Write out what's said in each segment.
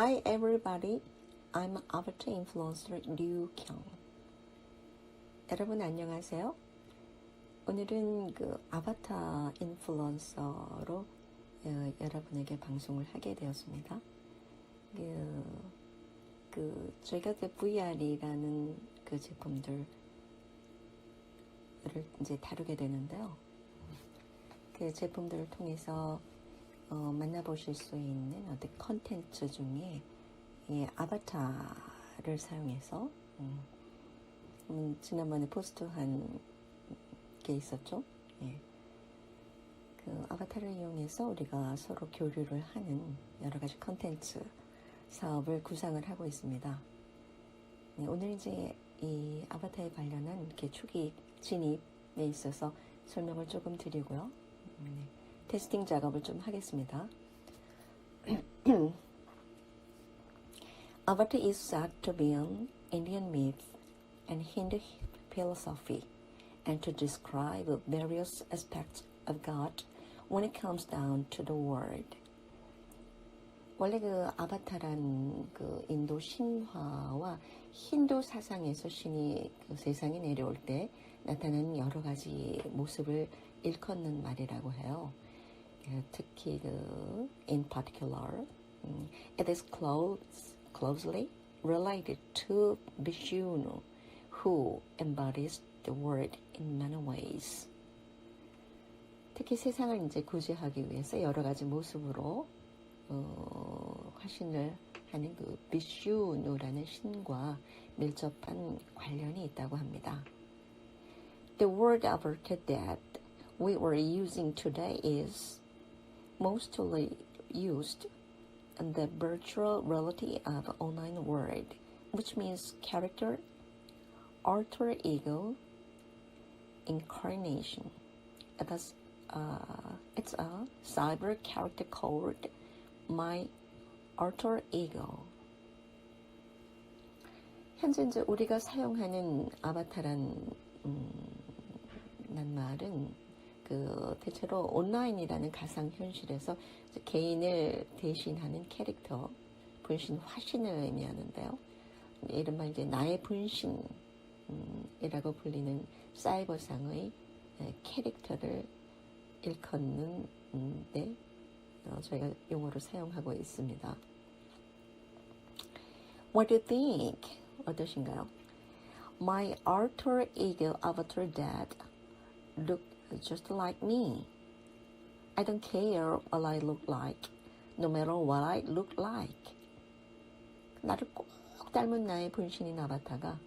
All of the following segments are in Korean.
Hi everybody, I'm avatar influencer Liu Kyung. 여러분 안녕하세요. 오늘은 그 아바타 인플루언서로 어, 여러분에게 방송을 하게 되었습니다. 그, 그 저희가 그 VR이라는 그 제품들을 이제 다루게 되는데요. 그 제품들을 통해서 어, 만나보실 수 있는 어떤 컨텐츠 중에 이 아바타를 사용해서 음, 음, 지난번에 포스트한 게 있었죠. 예. 그 아바타를 이용해서 우리가 서로 교류를 하는 여러 가지 컨텐츠 사업을 구상을 하고 있습니다. 네, 오늘 이제 이 아바타에 관련한 이렇게 초기 진입에 있어서 설명을 조금 드리고요. 음, 네. 테스팅 작업을 좀 하겠습니다. Avatar is said to be an Indian myth and Hindu philosophy and to describe various aspects of God when it comes down to the world. 원래 그 아바타란 그 인도 신화와 힌두 사상에서 신이 그 세상에 내려올 때 나타나는 여러 가지 모습을 일컫는 말이라고 해요. 예, 특히 그 in particular, 음, it is close, closely related to Vishnu, who embodies the word in many ways. 특히 세상을 이제 구제하기 위해서 여러 가지 모습으로 어, 화신을 하는 그 비슈누라는 신과 밀접한 관련이 있다고 합니다. The word averted that we were using today is mostly used in the virtual reality of online world, which means character, alter ego, incarnation. It is, uh, it's a cyber character called my alter ego. 현재 이제 우리가 사용하는 아바타란 음, 난 말은 그 대체로 온라인이라는 가상 현실에서 개인을 대신하는 캐릭터 분신 화신을 의미하는데요. 이른바 이제 나의 분신이라고 불리는 사이버상의 캐릭터를 일컫는데 어, 저희가 용어로 사용하고 있습니다. What do you think? 어떠신가요? My alter ego avatar dad look just like me. I don't care what I look like, no matter what I look like. 나를 꼭 닮은 나의 분신인 아바타가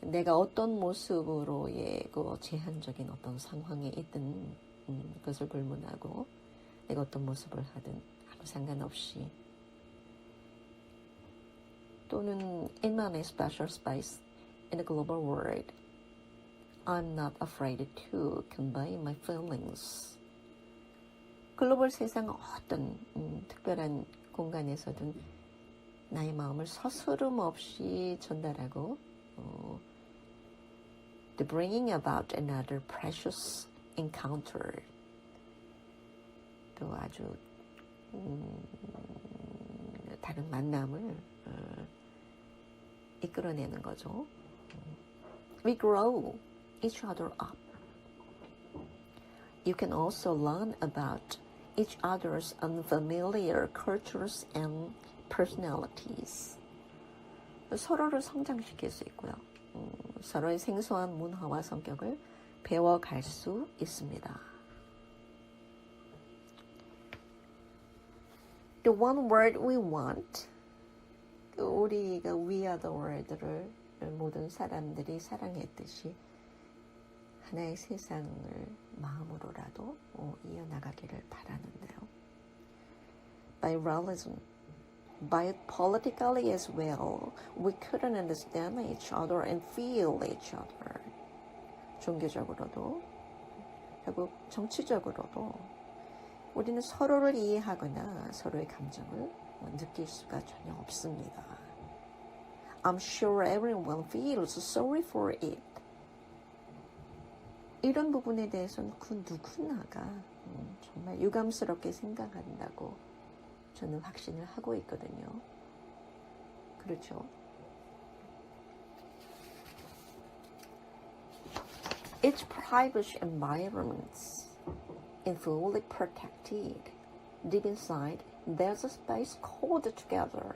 내가 어떤 모습으로의 그 제한적인 어떤 상황에 있든 음, 그것을 불문하고 내가 어떤 모습을 하든 아무 상관없이 또는 in my special space in the global world I'm not afraid to convey my feelings. 글로벌 세상 어떤 음, 특별한 공간에서든 나의 마음을 서스름 없이 전달하고 어, the bringing about another precious encounter 또 아주 음, 다른 만남을 어, 이끌어내는 거죠. We grow each other up. You can also learn about each other's unfamiliar cultures and personalities. 서로를 성장시킬 수 있고요. 음, 서로의 생소한 문화와 성격을 배워갈 수 있습니다. The one word we want. 우리가 we are the world를 모든 사람들이 사랑했듯이 하나의 세상을 마음으로라도 이어나가기를 바라는데요. By realism, by politically as well, we couldn't understand each other and feel each other. 종교적으로도, 결국 정치적으로도 우리는 서로를 이해하거나 서로의 감정을 느낄 수가 전혀 없습니다. I'm sure everyone feels sorry for it. 이런 부분에 대해서는 그 누구나가 음, 정말 유감스럽게 생각한다고 저는 확신을 하고 있거든요. 그렇죠. Each private environments is fully protected. Deep inside, there's a space called together.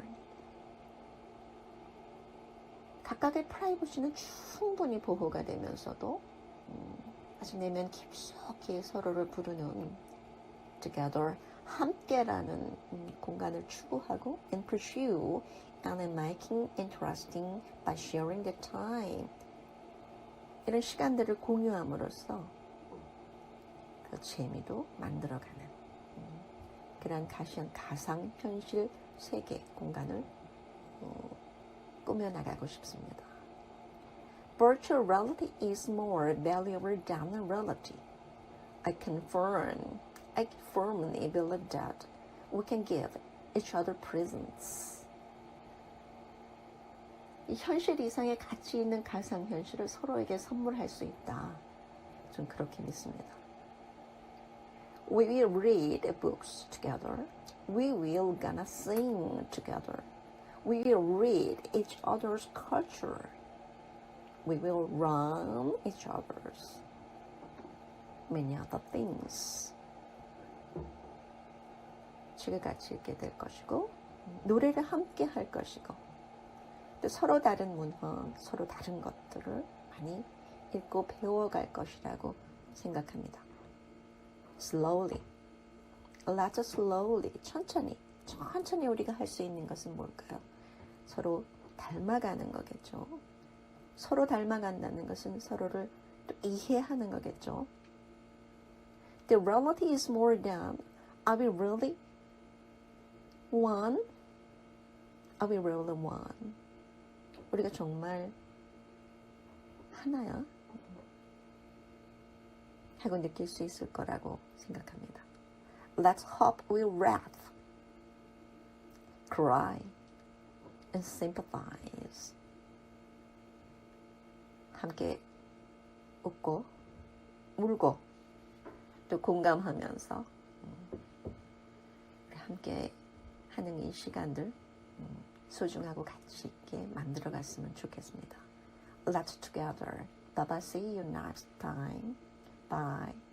각각의 프라이버시는 충분히 보호가 되면서도 음, 아주 내면 깊숙이 서로를 부르는 together 함께라는 음, 공간을 추구하고 and pursue and in making interesting by sharing the time 이런 시간들을 공유함으로써 그 재미도 만들어가는 음, 그런 가시한 가상 현실 세계 공간을 어, 꾸며나가고 싶습니다. Virtual reality is more valuable than reality. I confirm, I firmly believe that we can give each other presents. 이 현실 이상의 가치 있는 가상 현실을 서로에게 선물할 수 있다. 전 그렇게 믿습니다. We will read books together. We will gonna sing together. We will read each other's culture. We will run each other's many other things. 책을 같이 읽게 될 것이고, 노래를 함께 할 것이고, 또 서로 다른 문화, 서로 다른 것들을 많이 읽고 배워갈 것이라고 생각합니다. Slowly. Let's slowly. 천천히. 천천히 우리가 할 수 있는 것은 뭘까요? 서로 닮아가는 거겠죠. 서로 닮아간다는 것은 서로를 또 이해하는 거겠죠. The reality is more than are we really one? Are we really one? 우리가 정말 하나야? 하고 느낄 수 있을 거라고 생각합니다. Let's hope we'll laugh, cry, and sympathize. 함께 웃고 울고 또 공감하면서 음, 우리 함께 하는 이 시간들 음, 소중하고 가치 있게 만들어 갔으면 좋겠습니다. Let's together. Bye bye. See you next time. Bye.